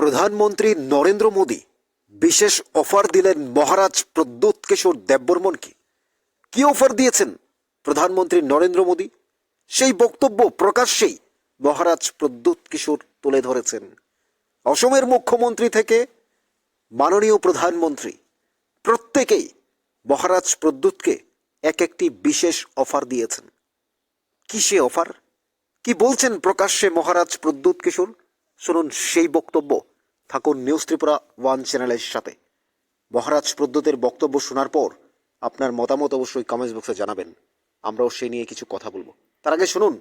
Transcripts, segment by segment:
প্রধানমন্ত্রী নরেন্দ্র মোদী বিশেষ অফার দিলেন মহারাজ প্রদ্যুৎ কিশোর দেববর্মনকে। কি অফার দিয়েছেন প্রধানমন্ত্রী নরেন্দ্র মোদী? সেই বক্তব্য প্রকাশ্যেই মহারাজ প্রদ্যুৎ কিশোর তুলে ধরেছেন। অসমের মুখ্যমন্ত্রী থেকে মাননীয় প্রধানমন্ত্রী প্রত্যেকেই মহারাজ প্রদ্যুৎকে এক একটি বিশেষ অফার দিয়েছেন। কি সে অফার? কি বলছেন প্রকাশ্যে মহারাজ প্রদ্যুৎ কিশোর? শুনুন সেই বক্তব্য। থাকুন নিউজ ত্রিপুরা ওয়ান চ্যানেলের সাথে মহারাজ প্রদ্যুতের বক্তব্য শোনার পর আপনার মতামত অবশ্যই কমেন্ট বক্সে জানাবেন আমরাও সেই নিয়ে কিছু কথা বলবো তার আগে শুনুন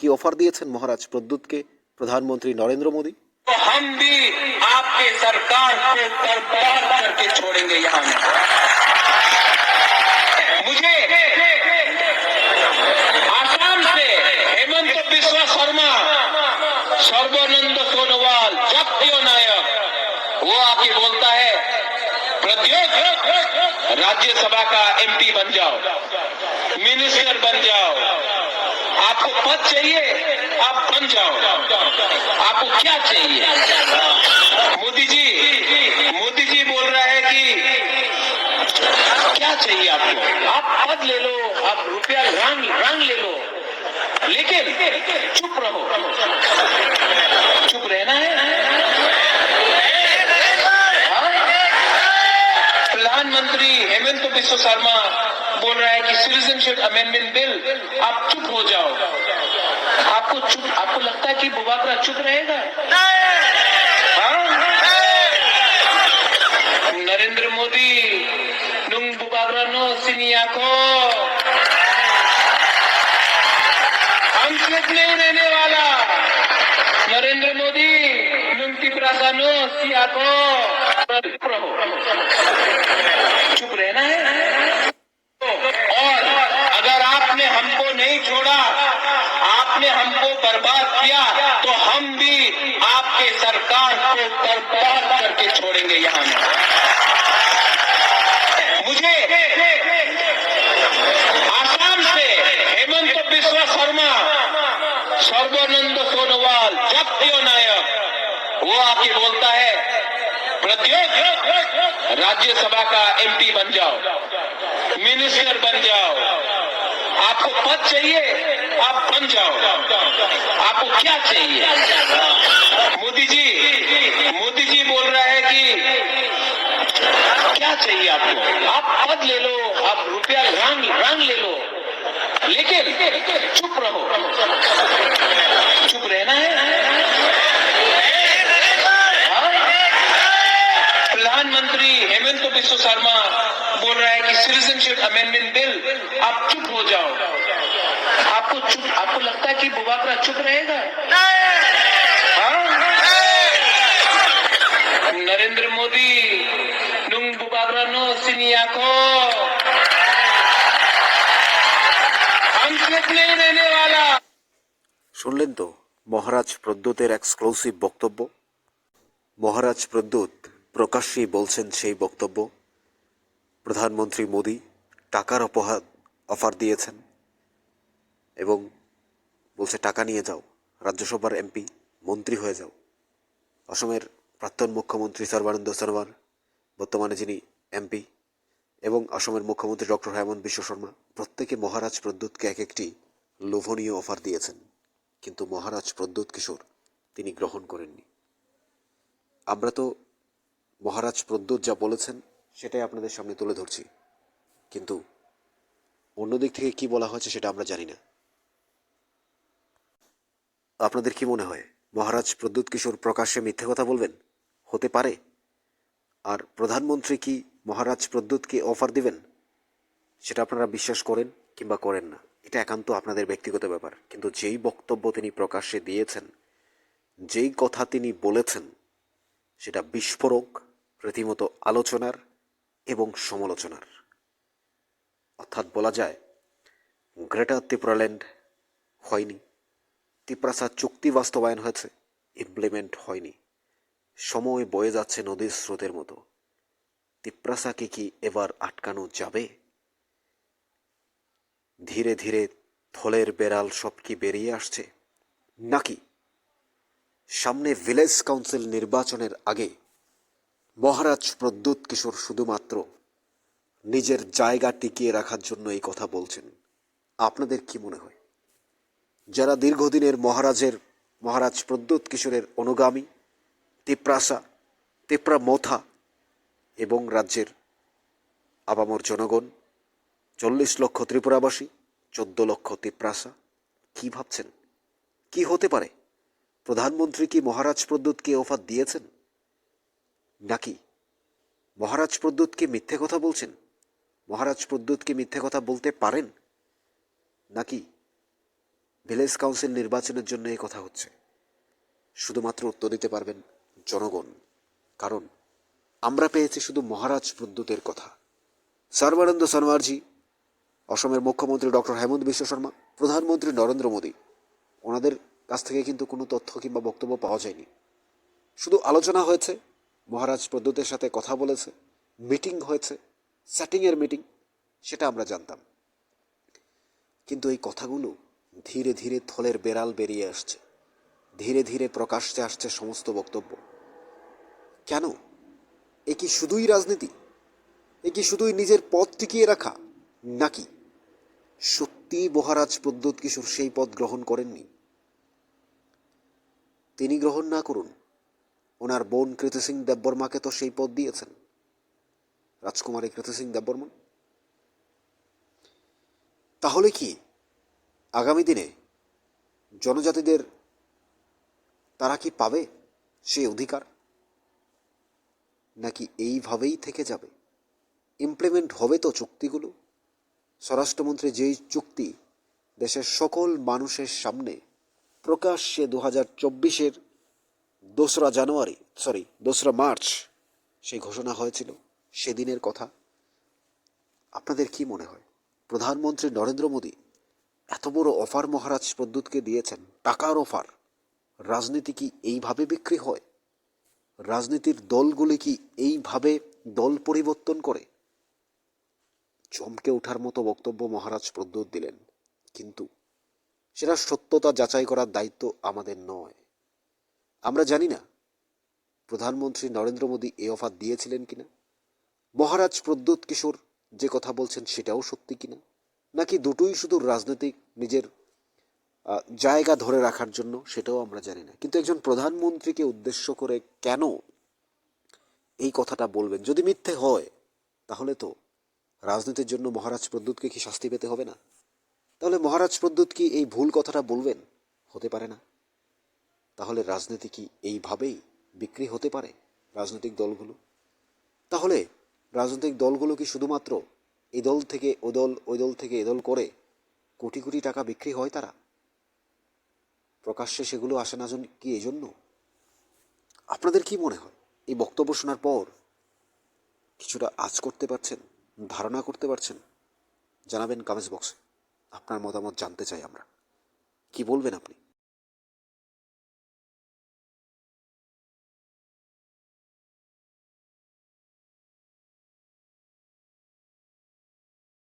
কি অফার দিয়েছেন মহারাজ প্রদ্যুৎকে প্রধানমন্ত্রী নরেন্দ্র মোদী तो हम भी आपके सरकार को बर्बाद करके छोड़ेंगे यहाँ राज्यसभा का एमपी बन जाओ मिनिस्टर बन जाओ, आपको पद चाहिए, आप बन जाओ। आपको क्या चाहिए? मोदी जी मोदी जी बोल रहा है कि क्या चाहिए आपको? आप पद ले लो, आप रुपया रंग रंग ले लो। लेकिन चुप रहो। चुप रहना है? प्रधानमंत्री हेमंत बिश्व शर्मा बोल रहा है कि सिटीजनशिप अमेंडमेंट बिल आप चुप हो जाओ। आपको चुप, आपको लगता है कि बुबाकरा चुप रहेगा? हाँ? नरेंद्र मोदी, नुंग बुबाकरा नो सिनिया को हम चुप नहीं रहने वाला। नरेंद्र मोदी, नुंग प्रासा नो सिया को रहो चुप रहना है और अगर आपने हमको नहीं छोड़ा, आपने हमको बर्बाद किया तो हम भी आपके सरकार को बर्बाद करके छोड़ेंगे यहाँ में। मुझे आसाम से हेमंत बिश्वा शर्मा, सर्वानंद सोनोवाल जगतियो नायक, वो आके बोलता है प्रद्योत राज्यसभा का एमपी बन जाओ। मिनिस्टर बन जाओ। आपको पद चाहिए, आप बन जाओ। आपको क्या चाहिए? मोदी जी मोदी जी बोल रहा है कि क्या चाहिए आपको? आप पद ले लो, आप रुपया रंग रंग ले लो। लेकिन चुप रहो। चुप रहना सिटीजनशिप अमेंडमेंट बिल आप चुप हो जाओ आपको चुप आपको लगता है कि बुबाकरा चुप रहेगा हाँ? नरेंद्र मोदी नुंग बुबाकरा नो सिनिया को हम चुप नहीं रहने वाला শুনলেন তো মহারাজ প্রদ্যুতের এক্সক্লুসিভ বক্তব্য মহারাজ প্রদ্যুৎ প্রকাশ্যেই বলছেন সেই বক্তব্য প্রধানমন্ত্রী মোদী টাকার অপহার, অফার দিয়েছেন এবং বলছে, টাকা নিয়ে যাও। রাজ্যসভার এমপি, মন্ত্রী হয়ে যাও। অসমের প্রাক্তন মুখ্যমন্ত্রী সর্বানন্দ সোনোয়াল বর্তমানে যিনি এমপি, এবং অসমের মুখ্যমন্ত্রী ডক্টর হেমন্ত বিশ্ব শর্মা, প্রত্যেকে মহারাজ প্রদ্যুৎকে এক একটি লোভনীয় অফার দিয়েছেন। কিন্তু মহারাজ প্রদ্যুৎ কিশোর, তিনি গ্রহণ করেননি। আমরা তো মহারাজ প্রদ্যুৎ যা বলেছেন, সেটাই আপনাদের সামনে তুলে ধরছি। কিন্তু অন্যদিক থেকে কি বলা হয়েছে সেটা আমরা জানি না। আপনাদের কি মনে হয়, মহারাজ প্রদ্যুৎ কিশোর প্রকাশ্যে মিথ্যে কথা বলবেন? হতে পারে। আর প্রধানমন্ত্রী কি মহারাজ প্রদ্যুৎকে অফার দিবেন? সেটা আপনারা বিশ্বাস করেন কিংবা করেন না। এটা একান্ত আপনাদের ব্যক্তিগত ব্যাপার। কিন্তু যেই বক্তব্য তিনি প্রকাশ্যে দিয়েছেন, যেই কথা তিনি বলেছেন, সেটা বিস্ফোরক, রীতিমতো আলোচনার এবং সমালোচনার। অর্থাৎ বলা যায়, গ্রেটার ত্রিপুরাল্যান্ড হয়নি। তিপ্রাসা চুক্তি বাস্তবায়ন হয়েছে ইমপ্লিমেন্ট হয়নি। সময় বয়ে যাচ্ছে নদীর স্রোতের মতো। তিপ্রাসাকে কি এবার আটকানো যাবে? ধীরে ধীরে থলের বেড়াল সব কি বেরিয়ে আসছে? নাকি সামনে ভিলেজ কাউন্সিল নির্বাচনের আগে মহারাজ প্রদ্যুৎ কিশোর শুধুমাত্র নিজের জায়গা টিকিয়ে রাখার জন্য এই কথা বলছেন। আপনাদের কি মনে হয়? যারা দীর্ঘদিনের মহারাজের, মহারাজ প্রদ্যুৎ কিশোরের অনুগামী, তিপ্রাসা তিপ্রা মথা এবং রাজ্যের আবামর জনগণ, চল্লিশ লক্ষ ত্রিপুরাবাসী, চোদ্দ লক্ষ তিপ্রাসা, কি ভাবছেন? কি হতে পারে? প্রধানমন্ত্রী কি মহারাজ প্রদ্যুৎকে অফার দিয়েছেন? নাকি মহারাজ প্রদ্যুৎকে মিথ্যে কথা বলছেন? মহারাজ প্রদ্যুৎকে মিথ্যে কথা বলতে পারেন? নাকি ভিলেজ কাউন্সিল নির্বাচনের জন্য এই কথা হচ্ছে? শুধুমাত্র উত্তর দিতে পারবেন জনগণ। কারণ আমরা পেয়েছি শুধু মহারাজ প্রদ্যুতের কথা। সর্বানন্দ সোনোয়ারজি, অসমের মুখ্যমন্ত্রী ডক্টর হেমন্ত বিশ্ব শর্মা, প্রধানমন্ত্রী নরেন্দ্র মোদী, ওনাদের কাছ থেকে কিন্তু কোনো তথ্য কিংবা বক্তব্য পাওয়া যায়নি। শুধু আলোচনা হয়েছে, মহারাজ প্রদ্যুতের সাথে কথা বলেছে, মিটিং হয়েছে সেটিংয়ের মিটিং সেটা আমরা জানতাম। কিন্তু এই কথাগুলো ধীরে ধীরে থলের বেড়াল বেরিয়ে আসছে। ধীরে ধীরে প্রকাশ্যে আসছে সমস্ত বক্তব্য। কেন? এ কি শুধুই রাজনীতি? এ কি শুধুই নিজের পদ টিকিয়ে রাখা? নাকি সত্যি মহারাজ প্রদ্যুৎ কিশোর সেই পদ গ্রহণ করেননি? তিনি গ্রহণ না করুন। ওনার বোন কৃতি সিং দেববর্মাকে তো সেই পদ দিয়েছেন। রাজকুমারী কৃতি সিং দেববর্মন। তাহলে কি আগামী দিনে জনজাতিদের তারা কি পাবে সে অধিকার? নাকি এইভাবেই থেকে যাবে? ইমপ্লিমেন্ট হবে তো চুক্তিগুলো। স্বরাষ্ট্রমন্ত্রী যেই চুক্তি দেশের সকল মানুষের সামনে প্রকাশ্যে দু হাজার চব্বিশের দোসরা জানুয়ারি সরি দোসরা মার্চ সেই ঘোষণা হয়েছিল। সেদিনের কথা? আপনাদের কি মনে হয়? প্রধানমন্ত্রী নরেন্দ্র মোদী এত বড় অফার মহারাজ প্রদ্যুৎকে দিয়েছেন, টাকার অফার, রাজনীতি কি এইভাবে বিক্রি হয়? রাজনীতির দলগুলি কি এইভাবে দল পরিবর্তন করে? চমকে ওঠার মতো বক্তব্য মহারাজ প্রদ্যুৎ দিলেন, কিন্তু সেটা সত্যতা যাচাই করার দায়িত্ব আমাদের নয়। আমরা জানি না প্রধানমন্ত্রী নরেন্দ্র মোদী এ অফার দিয়েছিলেন কিনা। মহারাজ প্রদ্যুৎ কিশোর যে কথা বলছেন সেটাও সত্যি কিনা? নাকি দুটোই শুধু রাজনৈতিক নিজের জায়গা ধরে রাখার জন্য সেটাও আমরা জানি না। কিন্তু একজন প্রধানমন্ত্রীকে উদ্দেশ্য করে কেন এই কথাটা বলবেন? যদি মিথ্যে হয়, তাহলে তো রাজনীতির জন্য মহারাজ প্রদ্যুৎকে কি শাস্তি পেতে হবে না? তাহলে মহারাজ প্রদ্যুৎ কি এই ভুল কথাটা বলবেন? হতে পারে না। তাহলে রাজনীতি কি এইভাবেই বিক্রি হতে পারে, রাজনৈতিক দলগুলো? তাহলে রাজনৈতিক দলগুলো কি শুধুমাত্র এই দল থেকে ও দল, ওই দল থেকে এ দল করে কোটি কোটি টাকা বিক্রি হয় তারা? প্রকাশ্যে সেগুলো আসে না কি এই জন্য আপনাদের কি মনে হয়? এই বক্তব্য শোনার পর কিছুটা আজ করতে পারছেন, ধারণা করতে পারছেন? জানাবেন কমেন্টস বক্সে আপনার মতামত জানতে চাই আমরা। কি বলবেন আপনি?